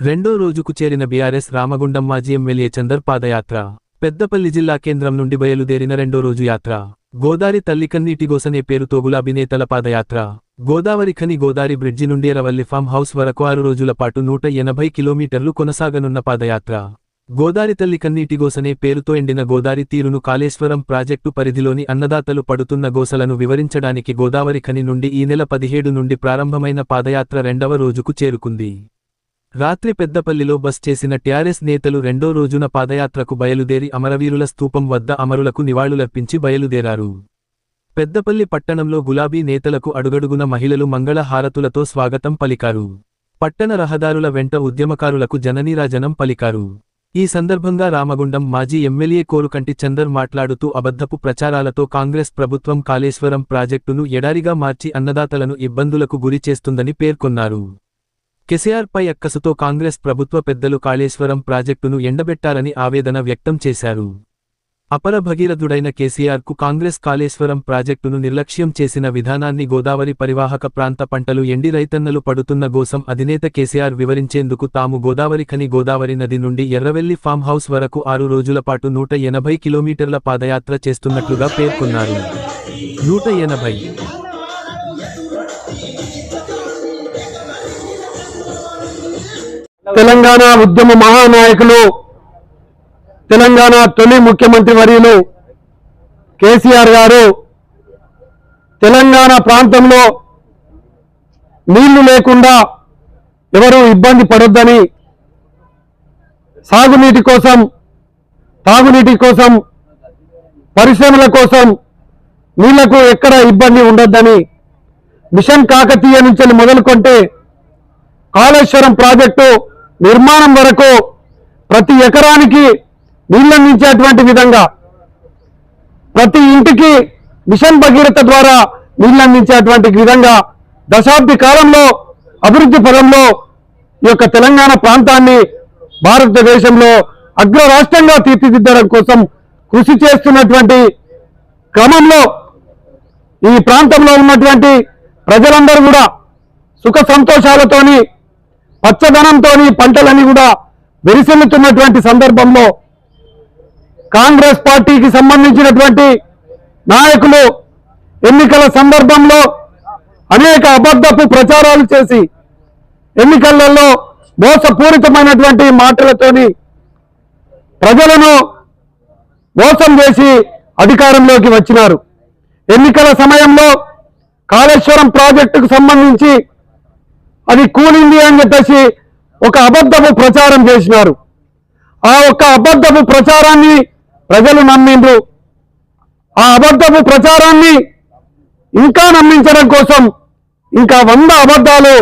రెండో రోజుకు చేరిన బీఆర్ఎస్ రామగుండం మాజీ ఎమ్మెల్యే చందర్ పాదయాత్ర పెద్దపల్లి జిల్లా కేంద్రం నుండి బయలుదేరిన రెండో రోజు యాత్ర గోదారి తల్లి కన్నీటిగోసనే పేరుతో గులాబీ నేతల పాదయాత్ర గోదావరి ఖని గోదారి బ్రిడ్జి నుండి ఎరవల్లి ఫామ్ హౌస్ వరకు ఆరు రోజుల పాటు నూట ఎనభై కిలోమీటర్లు కొనసాగనున్న పాదయాత్ర. గోదారి తల్లి కన్నీటిగోసనే పేరుతో ఎండిన గోదారి తీరును కాళేశ్వరం ప్రాజెక్టు పరిధిలోని అన్నదాతలు పడుతున్న గోసలను వివరించడానికి గోదావరి ఖని నుండి ఈ నెల పదిహేడు నుండి ప్రారంభమైన పాదయాత్ర రెండవ రోజుకు చేరుకుంది. రాత్రి పెద్దపల్లిలో బస్ చేసిన టీఆర్ఎస్ నేతలు రెండో రోజున పాదయాత్రకు బయలుదేరి అమరవీరుల స్తూపం వద్ద అమరులకు నివాళులర్పించి బయలుదేరారు. పెద్దపల్లి పట్టణంలో గులాబీ నేతలకు అడుగడుగున మహిళలు మంగళ హారతులతో స్వాగతం పలికారు. పట్టణ రహదారుల వెంట ఉద్యమకారులకు జననీరాజనం పలికారు. ఈ సందర్భంగా రామగుండం మాజీ ఎమ్మెల్యే కోరుకంటి చందర్ మాట్లాడుతూ అబద్ధపు ప్రచారాలతో కాంగ్రెస్ ప్రభుత్వం కాళేశ్వరం ప్రాజెక్టును ఎడారిగా మార్చి అన్నదాతలను ఇబ్బందులకు గురి చేస్తుందని పేర్కొన్నారు. కెసిఆర్పై అక్కసుతో కాంగ్రెస్ ప్రభుత్వ పెద్దలు కాళేశ్వరం ప్రాజెక్టును ఎండబెట్టారని ఆవేదన వ్యక్తం చేశారు. అపర భగీరథుడైన కేసీఆర్కు కాంగ్రెస్ కాళేశ్వరం ప్రాజెక్టును నిర్లక్ష్యం చేసిన విధానాన్ని గోదావరి పరివాహక ప్రాంత పంటలు ఎండి రైతన్నలు పడుతున్న గోసం అధినేత కేసీఆర్ వివరించేందుకు తాము గోదావరి ఖని గోదావరి నది నుండి ఎర్రవెల్లి ఫామ్ హౌస్ వరకు ఆరు రోజుల పాటు నూట ఎనభై కిలోమీటర్ల పాదయాత్ర చేస్తున్నట్లుగా పేర్కొన్నారు. నూట ఎనభై తెలంగాణ ఉద్యమ మహానాయకులు తెలంగాణ తొలి ముఖ్యమంత్రి వర్యులు కేసీఆర్ గారు తెలంగాణ ప్రాంతంలో నీళ్ళు లేకుండా ఎవరు ఇబ్బంది పడొద్దని సాగునీటి కోసం తాగునీటి కోసం పరిశ్రమల కోసం నీళ్ళకు ఎక్కడ ఇబ్బంది ఉండొద్దని మిషన్ కాకతీయ నుంచి మొదలుకొంటే కాళేశ్వరం ప్రాజెక్టు నిర్మాణం వరకు ప్రతి ఎకరానికి నీళ్ళందించేటువంటి విధంగా ప్రతి ఇంటికి మిషన్ భగీరథ ద్వారా నీళ్ళందించేటువంటి విధంగా దశాబ్ది కాలంలో అభివృద్ధి పదంలో ఈ యొక్క తెలంగాణ ప్రాంతాన్ని భారతదేశంలో అగ్ర రాష్ట్రంగా తీర్చిదిద్దడం కోసం కృషి చేస్తున్నటువంటి క్రమంలో ఈ ప్రాంతంలో ఉన్నటువంటి ప్రజలందరూ కూడా సుఖ సంతోషాలతోని పచ్చదనంతో పంటలన్నీ కూడా వెరిసెల్లుతున్నటువంటి సందర్భంలో కాంగ్రెస్ పార్టీకి సంబంధించినటువంటి నాయకులు ఎన్నికల సందర్భంలో అనేక అబద్ధపు ప్రచారాలు చేసి ఎన్నికలలో మోసపూరితమైనటువంటి మాటలతోని ప్రజలను మోసం చేసి అధికారంలోకి వచ్చినారు. ఎన్నికల సమయంలో కాళేశ్వరం ప్రాజెక్టుకు సంబంధించి అది కూలింది అని చెప్పేసి ఒక అబద్ధపు ప్రచారం చేసినారు. ఆ ఒక్క అబద్ధపు ప్రచారాన్ని ప్రజలు నమ్మిండ్రు. ఆ అబద్ధపు ప్రచారాన్ని ఇంకా నమ్మించడం కోసం ఇంకా వంద అబద్ధాలు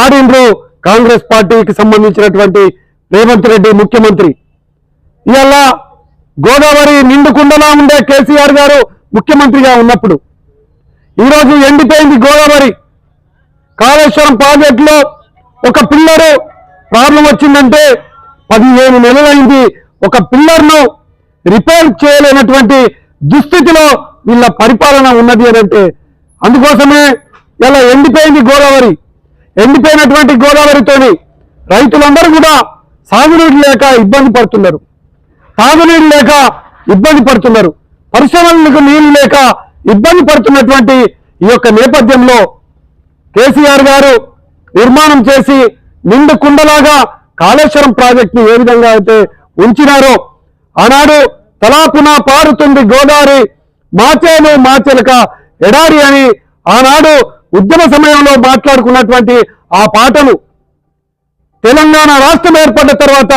ఆడిండ్రు కాంగ్రెస్ పార్టీకి సంబంధించినటువంటి రేవంత్ రెడ్డి ముఖ్యమంత్రి. ఇవాళ గోదావరి నిండుకుండలా ఉండే కేసీఆర్ గారు ముఖ్యమంత్రిగా ఉన్నప్పుడు. ఈరోజు ఎండిపోయింది గోదావరి. కాళేశ్వరం ప్రాజెక్టులో ఒక పిల్లరు ప్రాబ్లం వచ్చిందంటే పదిహేను నెలలైంది. ఒక పిల్లర్ను రిపేర్ చేయలేనటువంటి దుస్థితిలో వీళ్ళ పరిపాలన ఉన్నది అంటే అందుకోసమే ఇలా ఎండిపోయింది గోదావరి. ఎండిపోయినటువంటి గోదావరితోని రైతులందరూ కూడా సాగునీరు లేక ఇబ్బంది పడుతున్నారు. తాగునీరు లేక ఇబ్బంది పడుతున్నారు. పరిశ్రమలకు నీళ్ళు లేక ఇబ్బంది పడుతున్నటువంటి ఈ యొక్క నేపథ్యంలో కేసీఆర్ గారు నిర్మాణం చేసి నిండు కుండలాగా కాళేశ్వరం ప్రాజెక్టును ఏ విధంగా అయితే ఉంచినారో ఆనాడు తలాపున పారుతుంది గోదావరి మాచేలు మాచెలక ఎడారి అని ఆనాడు ఉద్యమ సమయంలో మాట్లాడుకున్నటువంటి ఆ పాటలు తెలంగాణ రాష్ట్రం ఏర్పడ్డ తర్వాత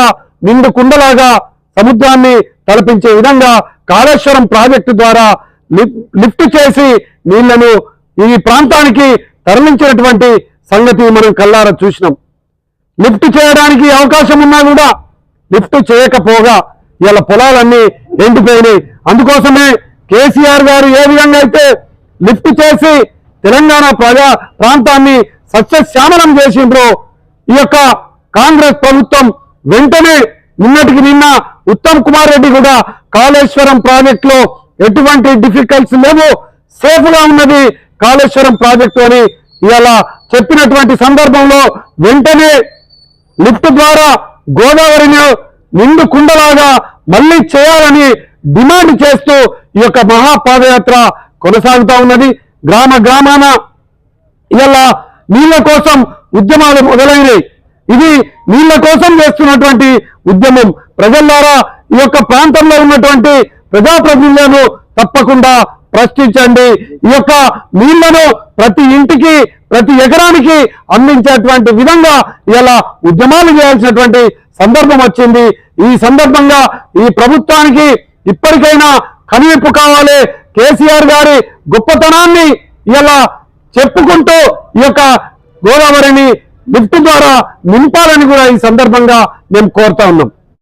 నిండు కుండలాగా సముద్రాన్ని తలపించే విధంగా కాళేశ్వరం ప్రాజెక్టు ద్వారా లిఫ్ట్ చేసి నీళ్ళను ఈ ప్రాంతానికి తరలించినటువంటి సంగతి మనం కల్లారా చూసినాం. లిఫ్ట్ చేయడానికి అవకాశం ఉన్నా కూడా లిఫ్ట్ చేయకపోగా ఇలా పొలాలన్నీ ఎండిపోయినాయి. అందుకోసమే కేసీఆర్ గారు ఏ విధంగా అయితే లిఫ్ట్ చేసి తెలంగాణ ప్రజా ప్రాంతాన్ని సస్యశ్యామలం చేసిండ్రో ఈ యొక్క కాంగ్రెస్ ప్రభుత్వం వెంటనే నిన్నటికి నిన్న ఉత్తమ్ కుమార్ రెడ్డి కూడా కాళేశ్వరం ప్రాజెక్ట్లో ఎటువంటి డిఫికల్ట్స్ లేవు సేఫ్గా ఉన్నది కాళేశ్వరం ప్రాజెక్టు అని ఇవాళ చెప్పినటువంటి సందర్భంలో వెంటనే లిఫ్ట్ ద్వారా గోదావరిని నిండు కుండలాగా మళ్ళీ చేయాలని డిమాండ్ చేస్తూ ఈ యొక్క మహాపాదయాత్ర కొనసాగుతా ఉన్నది. గ్రామ గ్రామాన ఇలా నీళ్ళ కోసం ఉద్యమాలు మొదలైనవి ఇది నీళ్ళ కోసం చేస్తున్నటువంటి ఉద్యమం. ప్రజల ద్వారా ఈ యొక్క ప్రాంతంలో ఉన్నటువంటి ప్రజాప్రతినిధులను తప్పకుండా ప్రశ్నించండి. ఈ యొక్క నీళ్ళను ప్రతి ఇంటికి ప్రతి ఎకరానికి అందించేటువంటి విధంగా ఇలా ఉద్యమాలు చేయాల్సినటువంటి సందర్భం వచ్చింది. ఈ సందర్భంగా ఈ ప్రభుత్వానికి ఇప్పటికైనా కనువిప్పు కావాలి. కేసీఆర్ గారి గొప్పతనాన్ని ఇలా చెప్పుకుంటూ ఈ యొక్క గోదావరిని లిఫ్ట్ ద్వారా నింపాలని కూడా ఈ సందర్భంగా మేము కోరుతా ఉన్నాం.